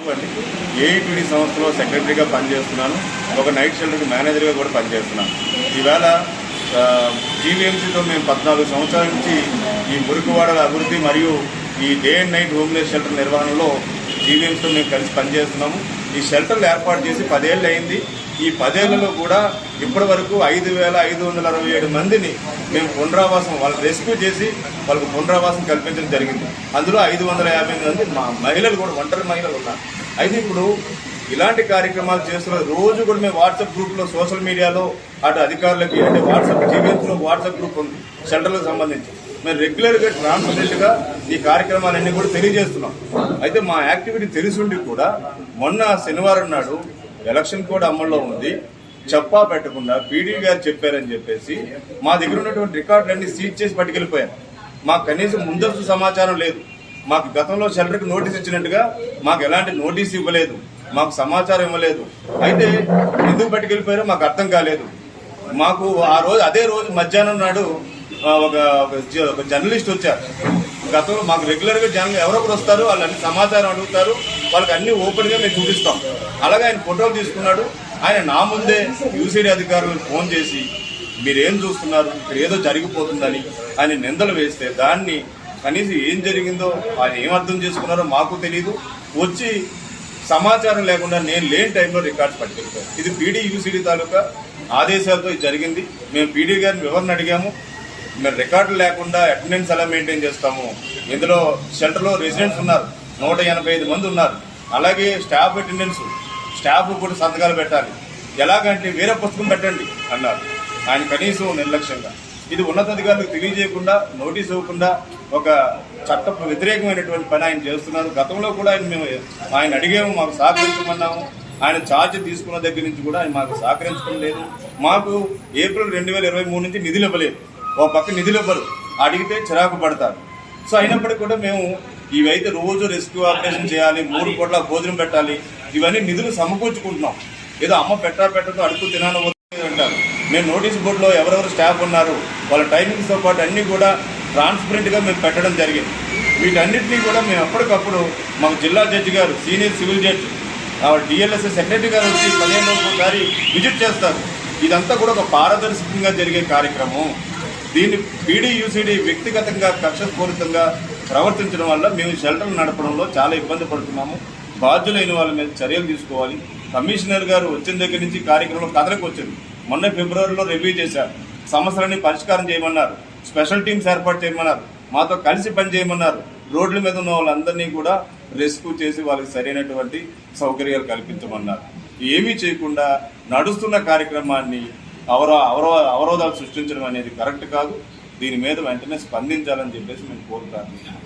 అండి ఏఈపిడి సంస్థలో సెక్రటరీగా పనిచేస్తున్నాను. ఒక నైట్ షెల్టర్కి మేనేజర్గా కూడా పనిచేస్తున్నాను. ఈవేళ జీవీఎంసీతో మేము పద్నాలుగు సంవత్సరాల నుంచి ఈ మురికివాడల అభివృద్ధి మరియు ఈ day and night homeless shelter నిర్వహణలో జీవీఎంసీతో మేము కలిసి పనిచేస్తున్నాము. ఈ షెల్టర్లు ఏర్పాటు చేసి పదేళ్ళు అయింది. ఈ పదేళ్ళలో కూడా ఇప్పటి వరకు ఐదు వేల ఐదు వందల అరవై ఏడు మందిని మేము పునరావాసం వాళ్ళు రెస్క్యూ చేసి వాళ్ళకు పునరావాసం కల్పించడం జరిగింది. అందులో ఐదు వందల యాభై మంది మా మహిళలు కూడా ఒంటరి మహిళలు ఉన్నారు. అయితే ఇప్పుడు ఇలాంటి కార్యక్రమాలు చేస్తున్న రోజు కూడా మేము వాట్సాప్ గ్రూప్లో సోషల్ మీడియాలో అటు అధికారులకి అంటే వాట్సాప్ జీవితంలో వాట్సాప్ గ్రూప్ ఉంది సెంటర్లకు సంబంధించి. మేము రెగ్యులర్గా ట్రాన్స్పరెంట్గా ఈ కార్యక్రమాలన్నీ కూడా తెలియజేస్తున్నాం. అయితే మా యాక్టివిటీ తెలిసుండి కూడా మొన్న శనివారం నాడు ఎలక్షన్ కోడ్ అమల్లో ఉంది. చెప్పా పెట్టకుండా పీడీ గారు చెప్పారని చెప్పేసి మా దగ్గర ఉన్నటువంటి రికార్డులన్నీ సీజ్ చేసి పట్టుకెళ్ళిపోయారు. మాకు కనీసం ముందస్తు సమాచారం లేదు. మాకు గతంలో షెల్టర్కి నోటీస్ ఇచ్చినట్టుగా మాకు ఎలాంటి నోటీస్ ఇవ్వలేదు. మాకు సమాచారం ఇవ్వలేదు. అయితే ఎందుకు పట్టుకెళ్ళిపోయారో మాకు అర్థం కాలేదు. మాకు ఆ రోజు అదే రోజు మధ్యాహ్నం నాడు ఒక ఒక జర్నలిస్ట్ వచ్చారు. గతంలో మాకు రెగ్యులర్గా జనం ఎవరో ఒకరు వస్తారు వాళ్ళు అన్ని సమాచారం అడుగుతారు వాళ్ళకి అన్ని ఓపెన్గా మేము చూపిస్తాం. అలాగే ఆయన ఫోటోలు తీసుకున్నాడు. ఆయన నా ముందే యూసీడీ అధికారులకు ఫోన్ చేసి మీరేం చూస్తున్నారు? ఇక్కడ ఏదో జరిగిపోతుందని ఆయన నిందలు వేస్తే దాన్ని కనీసం ఏం జరిగిందో ఆయన ఏం అర్థం చేసుకున్నారో మాకు తెలియదు వచ్చి సమాచారం లేకుండా నేను లేని టైంలో రికార్డ్స్ పట్టుకెళ్తాను ఇది పీడీ యూసీడీ తాలూకా ఆదేశాలతో ఇది జరిగింది. మేము పీడీ గారిని వివరణ అడిగాము. మేము రికార్డులు లేకుండా అటెండెన్స్ ఎలా మెయింటైన్ చేస్తాము? ఇందులో షెల్టర్లో రెసిడెంట్స్ ఉన్నారు. నూట ఎనభై ఐదు మంది ఉన్నారు. అలాగే స్టాఫ్ అటెండెన్స్ స్టాఫ్ కూడా సంతకాలు పెట్టాలి. ఎలాగంటే వేరే పుస్తకం పెట్టండి అన్నారు. ఆయన కనీసం నిర్లక్ష్యంగా. ఇది ఉన్నతాధికారులకు తెలియజేయకుండా నోటీస్ ఇవ్వకుండా ఒక చట్ట వ్యతిరేకమైనటువంటి పని ఆయన చేస్తున్నారు. గతంలో కూడా ఆయన మేము ఆయన అడిగాము మాకు సహకరించమన్నాము. ఆయన ఛార్జ్ తీసుకున్న దగ్గర నుంచి కూడా ఆయన మాకు సహకరించడం లేదు. మాకు ఏప్రిల్ రెండు వేల ఇరవై మూడు నుంచి నిధులు ఇవ్వలేదు. ఒక పక్క నిధులు ఇవ్వరు అడిగితే చిరాకు పడతారు. సో అయినప్పటికీ కూడా మేము ఇవైతే రోజు రెస్క్యూ ఆపరేషన్ చేయాలి మూడు పూట్ల భోజనం పెట్టాలి ఇవన్నీ నిధులు సమకూర్చుకుంటున్నాం. ఏదో అమ్మ పెట్టా పెట్టతో అడుగు తినాను అంటారు. మేము నోటీస్ బోర్డులో ఎవరెవరు స్టాఫ్ ఉన్నారు వాళ్ళ టైమింగ్స్తో పాటు అన్నీ కూడా ట్రాన్స్పరెంట్గా మేము పెట్టడం జరిగింది. వీటన్నిటినీ కూడా మేము ఎప్పటికప్పుడు మాకు జిల్లా జడ్జి గారు senior civil judge DLSA secretary గారు వచ్చి పదిహేను ఒకసారి విజిట్ చేస్తారు. ఇదంతా కూడా ఒక పారదర్శకంగా జరిగే కార్యక్రమం. దీన్ని పీడీయూసీడీ వ్యక్తిగతంగా కక్షపూరితంగా ప్రవర్తించడం వల్ల మేము షెల్టర్ నడపడంలో చాలా ఇబ్బంది పడుతున్నాము. బాధ్యులైన వాళ్ళ మీద చర్యలు తీసుకోవాలి. కమిషనర్ గారు వచ్చిన దగ్గర నుంచి కార్యక్రమం కథలకు వచ్చింది. మొన్న ఫిబ్రవరిలో రివ్యూ చేశారు. సమస్యలన్నీ పరిష్కారం చేయమన్నారు. స్పెషల్ టీమ్స్ ఏర్పాటు చేయమన్నారు. మాతో కలిసి పని చేయమన్నారు. రోడ్ల మీద ఉన్న వాళ్ళందరినీ కూడా రెస్క్యూ చేసి వాళ్ళకి సరైనటువంటి సౌకర్యాలు కల్పించమన్నారు. ఏమీ చేయకుండా నడుస్తున్న కార్యక్రమాన్ని అవరో అవరో అవరోధాలు సృష్టించడం అనేది కరెక్ట్ కాదు. దీని మీద వెంటనే స్పందించాలని చెప్పేసి మేము కోరుతాను.